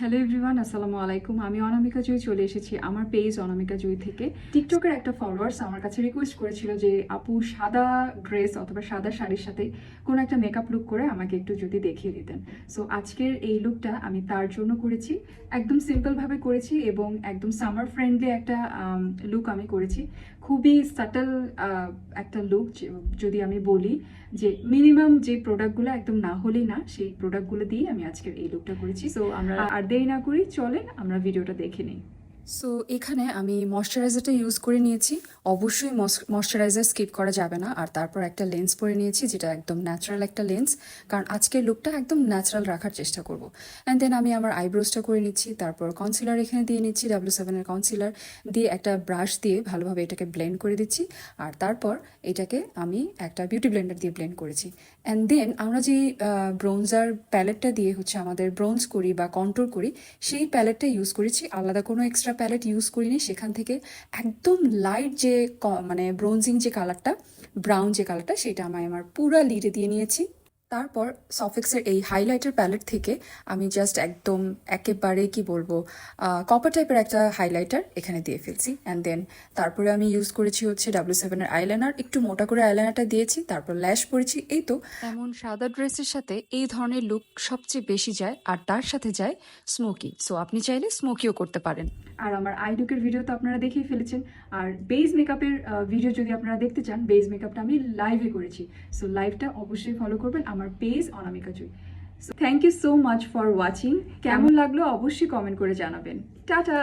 Hello everyone আসসালামু আলাইকুম। আমি অনামিকা জয়ী চলে এসেছি আমার পেজ অনামিকা জয়ী থেকে। টিকটকের একটা ফলোয়ার্স আমার কাছে রিকোয়েস্ট করেছিল যে, আপু, সাদা ড্রেস অথবা সাদা শাড়ির সাথে কোনো একটা মেকআপ লুক করে আমাকে একটু যদি দেখিয়ে দিতেন। সো আজকের এই লুকটা আমি তার জন্য করেছি। একদম সিম্পলভাবে করেছি এবং একদম সামার ফ্রেন্ডলি একটা লুক আমি করেছি। খুবই সাটল একটা লুক যদি আমি বলি যে মিনিমাম যে প্রোডাক্টগুলো একদম না হলেই না, সেই প্রোডাক্টগুলো দিয়ে আমি আজকের এই লুকটা করেছি। সো আমরা আর দেরি না করি চলেন আমরা ভিডিওটা দেখে নিই। সো এখানে আমি ময়শ্চারাইজারটা ইউজ করে নিয়েছি। অবশ্যই ময়শ্চারাইজার স্কিপ করা যাবে না। আর তারপর একটা লেন্স পরে নিয়েছি, যেটা একদম ন্যাচারাল একটা লেন্স কারণ আজকের লুকটা একদম ন্যাচারাল রাখার চেষ্টা করব। অ্যান্ড দেন আমি আমার আইব্রোসটা করে নিচ্ছি। তারপর কনসিলার এখানে দিয়ে নিচ্ছি ডাব্লিউ সেভেনের কনসিলার দিয়ে একটা ব্রাশ দিয়ে ভালোভাবে এটাকে ব্লেন্ড করে দিচ্ছি। আর তারপর এটাকে আমি একটা বিউটি ব্লেন্ডার দিয়ে ব্লেন্ড করেছি। অ্যান্ড দেন আমরা যে ব্রোঞ্জার প্যালেটটা দিয়ে হচ্ছে আমাদের ব্রোঞ্জ করি বা কন্ট্রোল করি, সেই প্যালেটটা ইউজ করেছি। আলাদা কোনো এক্সট্রা প্যালেট ইউজ করিনি, সেখান থেকে একদম লাইট যে মানে ব্রোঞ্জিং যে কালারটা ব্রাউন যে কালারটা সেটা আমি আমার পুরা লিডে দিয়ে নিয়েছি। তারপর সফিক্সের এই হাইলাইটার প্যালেট থেকে আমি জাস্ট একদম একেবারে কি বলব কপার টাইপের একটা হাইলাইটার এখানে দিয়ে ফেলছি। অ্যান্ড দেন তারপরে আমি ইউজ করেছি হচ্ছে ডাব্লিউ সেভেনের আইলাইনার একটু মোটা করে আইলাইনারটা দিয়েছি তারপর ল্যাশ পরেছি এই তো। এমন সাদা ড্রেসের সাথে এই ধরনের লুক সবচেয়ে বেশি যায় আর তার সাথে যায় স্মোকি সো আপনি চাইলে স্মোকিও করতে পারেন। আর আমার আই লুকের ভিডিও তো আপনারা দেখেই ফেলেছেন। আর বেজ মেকআপের ভিডিও যদি আপনারা দেখতে চান বেজ মেকআপটা আমি লাইভে করেছি। সো লাইভটা অবশ্যই ফলো করবেন। আমার page Anamika Jui. So thank you so much for watching কেমন লাগল অবশ্যই কমেন্ট করে জানাবেন। টাটা!